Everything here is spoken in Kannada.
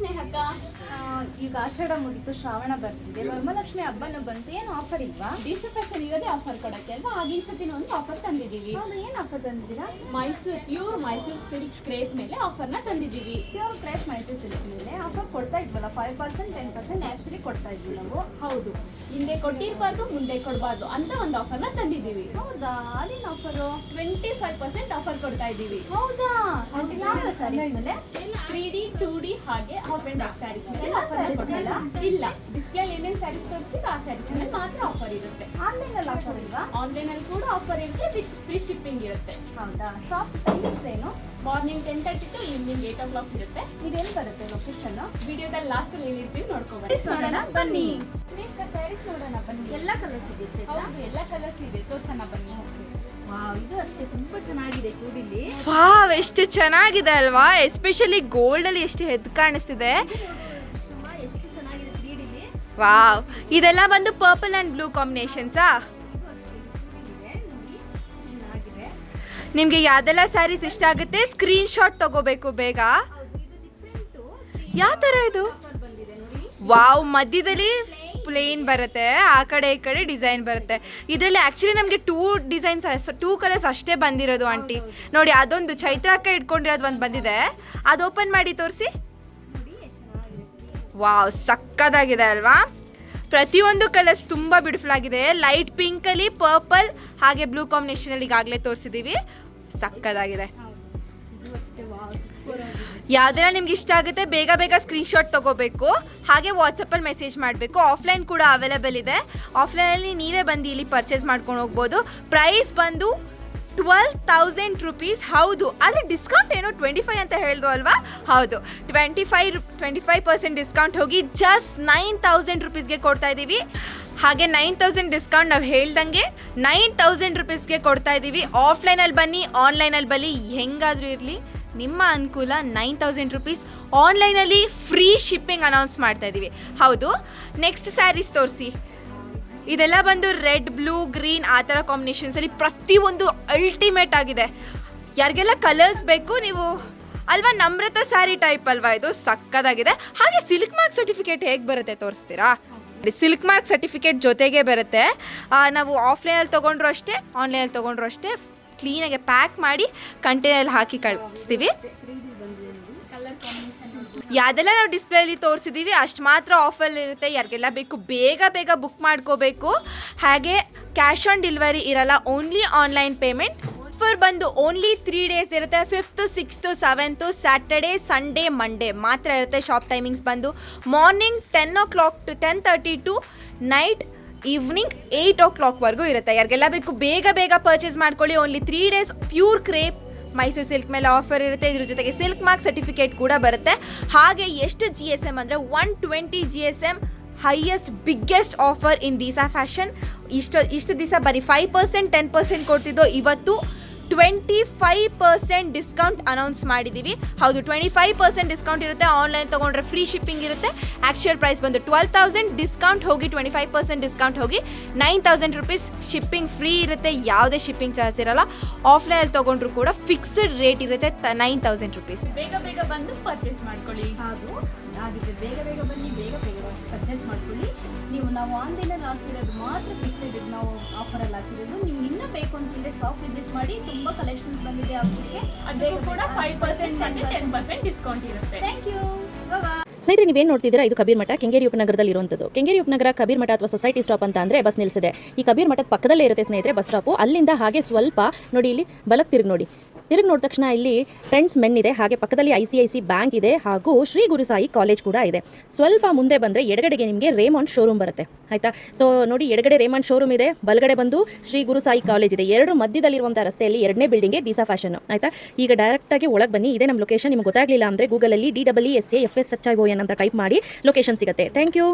ಸ್ನೇಹಕ್ಕ ಈಗ ಆಷಾಢ ಮುಗಿತು ಶ್ರಾವಣ ಬರ್ತಿದೆ. ವರಮಲಕ್ಷ್ಮಿ ಹಬ್ಬನೂ ಬಂತು. ಏನು ಆಫರ್ ಇಲ್ವಾ? ಡಿಸಿ ಫ್ಯಾಷನ್ ಇರೋದೇ ಆಫರ್ ಕೊಡಕ್ಕೆ ಅಲ್ವಾ? ಆಗ ಈ ಸತಿನ ಒಂದು ಆಫರ್ ತಂದಿದ್ದೀವಿ. ಹೌದು ಏನು offer ತಂದಿದ್ದೀರಾ? Mysuru pure Mysuru silk crepe ಮೇಲೆ ಆಫರ್ನ ತಂದಿದ್ದೀವಿ. ಪ್ಯೂರ್ ಕ್ರೇಪ್ ಮೈಸೂರು ಸಿಲ್ಕ್ ಮೇಲೆ ಆಫರ್ ಕೊಡ್ತಾ ಇದ್ವಲ್ಲ? Five percent ten percent actually ಕೊಡ್ತಾ ಇದ್ವಿ ನಾವು. ಹೌದು. ಹಿಂದೆ ಕೊಟ್ಟಿರಬಾರ್ದು ಮುಂದೆ ಕೊಡಬಾರ್ದು ಅಂತ ಒಂದು ಆಫರ್ನ ತಂದಿದ್ದೀವಿ. ಹೌದಾ? ಅದೇನು offer twenty five percent offer ಕೊಡ್ತಾ ಇದ್ದೀವಿ. ಹೌದಾ? ಸರಿ ಸಾರಿ ಮೇಲೆ? ತ್ರೀ ಡಿ ಟೂ ಡಿ ಹಾಗೆ ಹಾಫ್ ಅಂಡ್ ಹಾಫ್ ಸ್ಯಾರೀಸ್ ಮೇಲೆ ಮೇಲಾ? ಇಲ್ಲ ಡಿಸ್ಪ್ಲೇ ಏನೇನು ಸ್ಯಾರೀಸ್ ತೋರಿಸ್ತೀವಿ ಆ ಸ್ಯಾರೀಸ್ ಮೇಲೆ ಮಾತ್ರ ಆಫರ್ ಇರುತ್ತೆ ಆನ್ಲೈನಲ್ಲಿ ಆಫರ್ ಇಲ್ವಾ ಆನ್ಲೈನ್ ಅಲ್ಲಿ ಕೂಡ ಆಫರ್ ಇರುತ್ತೆ ವಿತ್ ಫ್ರೀ ಶಿಪ್ಪಿಂಗ್ ಇರುತ್ತೆ ಹೌದಾ ಶಾಪ್ ಟೈಮಿಂಗ್ಸ್ ಏನು morning ten thirty to evening eight o'clock ಇರುತ್ತೆ ಇದೇನ್ ಬರುತ್ತೆ ಲೊಕೇಶನ್ ವಿಡಿಯೋದಲ್ಲಿ ಲಾಸ್ಟ್ ಅಲ್ಲಿ ಇರ್ತೀವಿ ನೋಡ್ಕೋಬೇಕು ನೋಡೋಣ, ಬನ್ನಿ. ಸ್ಯಾರೀಸ್ ನೋಡೋಣ ಬನ್ನಿ ಎಲ್ಲ ಕಲರ್ಸ್ ಇದೆ ಹೌದು ಎಲ್ಲ ಕಲರ್ಸ್ ಇದೆ ತೋರ್ಸೋಣ ಬನ್ನಿ ವಾವ್ ಎಷ್ಟು ಚೆನ್ನಾಗಿದೆ ಅಲ್ವಾ? ಎಸ್ಪೆಷಲಿ ಗೋಲ್ಡ್ ಅಲ್ಲಿ ಎಷ್ಟು ಎದ್ದು ಕಾಣಿಸ್ತಿದೆ. ವಾವ್ ಇದೆಲ್ಲ ಬಂದು ಪರ್ಪಲ್ ಅಂಡ್ ಬ್ಲೂ ಕಾಂಬಿನೇಷನ್ಸಾ ನಿಮ್ಗೆ ಯಾವ್ದೆಲ್ಲ ಸ್ಯಾರೀಸ್ ಇಷ್ಟ ಆಗುತ್ತೆ? ಸ್ಕ್ರೀನ್ ಶಾಟ್ ತಗೋಬೇಕು ಬೇಗ. ಹೌದು ಯಾವ ಥರ ಇದು? ವಾವ್ ಮಧ್ಯದಲ್ಲಿ ಪ್ಲೇನ್ ಬರುತ್ತೆ, ಆ ಕಡೆ ಈ ಕಡೆ ಡಿಸೈನ್ ಬರುತ್ತೆ. ಇದರಲ್ಲಿ ಆ್ಯಕ್ಚುಲಿ ನಮಗೆ ಟೂ ಡಿಸೈನ್ಸ್ ಟೂ ಕಲರ್ಸ್ ಅಷ್ಟೇ ಬಂದಿರೋದು ಆಂಟಿ ನೋಡಿ, ಅದೊಂದು ಚೈತ್ರಕ್ಕೆ ಇಟ್ಕೊಂಡಿರೋದು ಒಂದು ಬಂದಿದೆ. ಅದು ಓಪನ್ ಮಾಡಿ ತೋರಿಸಿ. ವಾವ್ ಸಕ್ಕದಾಗಿದೆ ಅಲ್ವಾ? ಪ್ರತಿಯೊಂದು ಕಲರ್ಸ್ ತುಂಬ ಬ್ಯೂಟಿಫುಲ್ ಆಗಿದೆ. ಲೈಟ್ ಪಿಂಕಲ್ಲಿ ಪರ್ಪಲ್ ಹಾಗೆ ಬ್ಲೂ ಕಾಂಬಿನೇಷನಲ್ಲಿ ಈಗಾಗಲೇ ತೋರಿಸಿದ್ದೀವಿ ಸಕ್ಕದಾಗಿದೆ. ಯಾವ್ದೆಲ್ಲ ನಿಮ್ಗೆ ಇಷ್ಟ ಆಗುತ್ತೆ, ಬೇಗ ಬೇಗ ಸ್ಕ್ರೀನ್ಶಾಟ್ ತಗೋಬೇಕು. ಹಾಗೆ ವಾಟ್ಸಪ್ಪಲ್ಲಿ ಮೆಸೇಜ್ ಮಾಡಬೇಕು. ಆಫ್ಲೈನ್ ಕೂಡ ಅವೈಲೇಬಲ್ ಇದೆ. ಆಫ್ಲೈನಲ್ಲಿ ನೀವೇ ಬಂದು ಇಲ್ಲಿ ಪರ್ಚೇಸ್ ಮಾಡ್ಕೊಂಡು ಹೋಗ್ಬೋದು. ಪ್ರೈಸ್ ಬಂದು ಟ್ವೆಲ್ ತೌಸಂಡ್ ರುಪೀಸ್ ಹೌದು. ಆದರೆ ಡಿಸ್ಕೌಂಟ್ ಏನೋ ಟ್ವೆಂಟಿ ಫೈವ್ ಅಂತ ಹೇಳ್ದು ಅಲ್ವಾ? ಹೌದು. Twenty five twenty five percent discount ಹೋಗಿ ಜಸ್ಟ್ ನೈನ್ ತೌಸಂಡ್ ರುಪೀಸ್ಗೆ ಕೊಡ್ತಾ ಇದ್ದೀವಿ. ಹಾಗೆ ನೈನ್ ತೌಸಂಡ್ ಡಿಸ್ಕೌಂಟ್ ನಾವು ಹೇಳ್ದಂಗೆ ನೈನ್ ತೌಸಂಡ್ ರುಪೀಸ್ಗೆ ಕೊಡ್ತಾ ಇದ್ದೀವಿ ಆಫ್ಲೈನಲ್ಲಿ ಬನ್ನಿ ಆನ್ಲೈನಲ್ಲಿ ಬನ್ನಿ. ಹೆಂಗಾದರೂ ಇರಲಿ, ನಿಮ್ಮ ಅನುಕೂಲ ನೈನ್ ತೌಸಂಡ್ ರುಪೀಸ್ ಆನ್ಲೈನಲ್ಲಿ ಫ್ರೀ ಶಿಪ್ಪಿಂಗ್ ಅನೌನ್ಸ್ ಮಾಡ್ತಾ ಇದ್ದೀವಿ ಹೌದು ನೆಕ್ಸ್ಟ್ ಸ್ಯಾರೀಸ್ ತೋರಿಸಿ. ಇದೆಲ್ಲ ಬಂದು ರೆಡ್ ಬ್ಲೂ ಗ್ರೀನ್ ಆ ಥರ ಕಾಂಬಿನೇಷನ್ಸಲ್ಲಿ ಪ್ರತಿಯೊಂದು ಅಲ್ಟಿಮೇಟ್ ಆಗಿದೆ. ಯಾರಿಗೆಲ್ಲ ಕಲರ್ಸ್ ಬೇಕು ನೀವು, ಅಲ್ವಾ ನಮ್ರತ ಸ್ಯಾರಿ ಟೈಪ್ ಅಲ್ವಾ ಇದು? ಸಕ್ಕದಾಗಿದೆ. ಹಾಗೆ ಸಿಲ್ಕ್ ಮಾರ್ಕ್ ಸರ್ಟಿಫಿಕೇಟ್ ಹೇಗೆ ಬರುತ್ತೆ ತೋರಿಸ್ತೀರಾ? ಸಿಲ್ಕ್ ಮಾರ್ಕ್ ಸರ್ಟಿಫಿಕೇಟ್ ಜೊತೆಗೆ ಬರುತ್ತೆ. ನಾವು ಆಫ್ಲೈನಲ್ಲಿ ತೊಗೊಂಡ್ರು ಅಷ್ಟೇ ಆನ್ಲೈನಲ್ಲಿ ತೊಗೊಂಡ್ರು ಅಷ್ಟೇ ಕ್ಲೀನಾಗಿ ಪ್ಯಾಕ್ ಮಾಡಿ ಕಂಟೈನಲ್ಲಿ ಹಾಕಿ ಕಳಿಸ್ತೀವಿ. ಯಾವ್ದೆಲ್ಲ ನಾವು ಡಿಸ್ಪ್ಲೇಲಿ ತೋರಿಸಿದ್ದೀವಿ ಅಷ್ಟು ಮಾತ್ರ ಆಫರ್ ಇರುತ್ತೆ. ಯಾರಿಗೆಲ್ಲ ಬೇಕು, ಬೇಗ ಬೇಗ ಬುಕ್ ಮಾಡ್ಕೋಬೇಕು. ಹಾಗೆ ಕ್ಯಾಶ್ ಆನ್ ಡೆಲಿವರಿ ಇರಲ್ಲ ಓನ್ಲಿ ಆನ್ಲೈನ್ ಪೇಮೆಂಟ್ ಆಫರ್ ಬಂದು ಓನ್ಲಿ ತ್ರೀ ಡೇಸ್ ಇರುತ್ತೆ. Fifth sixth seventh Saturday Sunday Monday ಮಾತ್ರ ಇರುತ್ತೆ ಶಾಪ್ ಟೈಮಿಂಗ್ಸ್ ಬಂದು. Morning ten o'clock to ten thirty to night evening eight ಓ ಕ್ಲಾಕ್ವರೆಗೂ ಇರುತ್ತೆ. ಯಾರಿಗೆಲ್ಲ ಬೇಕು ಬೇಗ ಬೇಗ ಪರ್ಚೇಸ್ ಮಾಡ್ಕೊಳ್ಳಿ. Only three days pure crepe Mysuru silk ಮೇಲೆ ಆಫರ್ ಇರುತ್ತೆ. ಇದ್ರ ಜೊತೆಗೆ ಸಿಲ್ಕ್ ಮಾರ್ಕ್ ಸರ್ಟಿಫಿಕೇಟ್ ಕೂಡ ಬರುತ್ತೆ. ಹಾಗೆ ಎಷ್ಟು ಜಿ ಎಸ್ ಎಂ ಅಂದರೆ one twenty G S M highest biggest offer in ದೀಸಾ fashion ಇಷ್ಟು ಇಷ್ಟು ದಿವಸ ಬರೀ ಫೈವ್ ಪರ್ಸೆಂಟ್ ಟೆನ್ ಪರ್ಸೆಂಟ್ ಕೊಡ್ತಿದ್ದೋ ಇವತ್ತು twenty five percent discount announce ಮಾಡಿದ್ದೀವಿ ಹೌದು ಟ್ವೆಂಟಿ ಫೈವ್ ಪರ್ಸೆಂಟ್ ಡಿಸ್ಕೌಂಟ್ ಇರುತ್ತೆ. ಆನ್ಲೈನ್ ತೊಗೊಂಡ್ರೆ ಫ್ರೀ ಶಿಪ್ಪಿಂಗ್ ಇರುತ್ತೆ. ಆ್ಯಕ್ಚುಯಲ್ ಪ್ರೈಸ್ ಬಂದು ಟ್ವೆಲ್ ತೌಸಂಡ್ ಡಿಸ್ಕೌಂಟ್ ಹೋಗಿ ಟ್ವೆಂಟಿ ಫೈವ್ ಪರ್ಸೆಂಟ್ ಡಿಸ್ಕೌಂಟ್ ಹೋಗಿ nine thousand rupees shipping free ಇರುತ್ತೆ. ಯಾವುದೇ ಶಿಪ್ಪಿಂಗ್ ಚಾರ್ಜ್ ಇರಲ್ಲ. ಆಫ್ಲೈನಲ್ಲಿ ತೊಗೊಂಡ್ರು ಕೂಡ ಫಿಕ್ಸ್ಡ್ ರೇಟ್ ಇರುತ್ತೆ ನೈನ್ ತೌಸಂಡ್ ರುಪೀಸ್ ಬೇಗ ಬೇಗ ಬಂದು ಪರ್ಚೇಸ್ ಮಾಡ್ಕೊಳ್ಳಿ. ಹಾಗೂ ಹಾಗಿದ್ರೆ ಬೇಗ ಬೇಗ ಬನ್ನಿ ಬೇಗ ಬೇಗ ಪರ್ಚೇಸ್ ಮಾಡ್ಕೊಳ್ಳಿ. ನೀವು ನಾವು ಆನ್ಲೈನಲ್ಲಿ ಹಾಕಿರೋದು ಮಾತ್ರ ಫಿಕ್ಸೆಡ್ ನಾವು ಆಫರಲ್ಲಿ ಹಾಕಿರೋದು. ನೀವು ಇನ್ನೂ ಬೇಕು ಅಂತಂದರೆ ಶಾಪ್ ವಿಸಿಟ್ ಮಾಡಿ ತುಂಬ ಕಲೆಕ್ಷನ್ಸ್ ಬಂದಿದೆ ಹಬ್ಬಕ್ಕೆ ಅದಕ್ಕೂ ಕೂಡ ಫೈವ್ ಪರ್ಸೆಂಟ್ ಮತ್ತೆ ಟೆನ್ ಪರ್ಸೆಂಟ್ ಡಿಸ್ಕೌಂಟ್ ಇರುತ್ತೆ. ಥ್ಯಾಂಕ್ ಯು ಬಾಯ್ ಸ್ನೇಹಿತರೆ ನೀವೇನು ನೋಡ್ತಿದ್ದೀರಾ? ಇದು ಕಬೀರ್ ಮಠ ಕೆಂಗೇರಿ ಉಪನಗರದಲ್ಲಿ ಇರುವಂಥದ್ದು. ಕೆಂಗೇರಿ ಉಪನಗರ ಕಬೀರ್ ಮಠ ಅಥವಾ ಸೊಸೈಟಿ ಸ್ಟಾಪ್ ಅಂತ ಅಂದರೆ ಬಸ್ ನಿಲ್ಲಿಸಿದೆ ಈ ಕಬೀರ್ ಮಠದ ಪಕ್ಕದಲ್ಲೇ ಇರುತ್ತೆ ಸ್ನೇಹಿತರೆ ಬಸ್ ಸ್ಟಾಪು ಅಲ್ಲಿಂದ ಹಾಗೆ ಸ್ವಲ್ಪ ನೋಡಿ ಇಲ್ಲಿ ಬಲಕ್ ತಿರುಗಿ ನೋಡಿ. ತಿರುಗಿ ನೋಡಿದ ತಕ್ಷಣ ಇಲ್ಲಿ ಫ್ರೆಂಡ್ಸ್ ಮೆನ್ ಇದೆ, ಹಾಗೆ ಪಕ್ಕದಲ್ಲಿ I C I C bank ಇದೆ, ಹಾಗೂ ಶ್ರೀ ಗುರುಸಾಯಿ ಕಾಲೇಜ್ ಕೂಡ ಇದೆ. ಸ್ವಲ್ಪ ಮುಂದೆ ಬಂದರೆ ಎಡಗಡೆಗೆ ನಿಮಗೆ ರೇಮಾನ್ ಶೋರೂಮ್ ಬರುತ್ತೆ. ಆಯಿತಾ? ಸೊ ನೋಡಿ ಎಡಗಡೆ ರೇಮಾನ್ ಶೋರೂಮ್ ಇದೆ, ಬಲಗಡೆ ಬಂದು ಶ್ರೀ ಗುರುಸಾಯಿ ಕಾಲೇಜ್ ಇದೆ. ಎರಡು ಮಧ್ಯದಲ್ಲಿರುವಂಥ ರಸ್ತೆಯಲ್ಲಿ ಎರಡನೇ ಬಿಲ್ಡಿಂಗ್ಗೆ ದೀಸಾ ಫ್ಯಾಷನ್ ಆಯಿತಾ? ಈಗ ಡೈರೆಕ್ಟಾಗಿ ಒಳಗೆ ಬನ್ನಿ. ಇದೇ ನಮ್ಮ ಲೊಕೇಶನ್ ನಿಮ್ಗೆ ಗೊತ್ತಾಗಲಿಲ್ಲ ಅಂದರೆ ಗೂಗಲಲ್ಲಿ D W S A F S H I O N ಅಂತ ಟೈಪ್ ಮಾಡಿ ಲೊಕೇಶನ್ ಸಿಗುತ್ತೆ. Thank you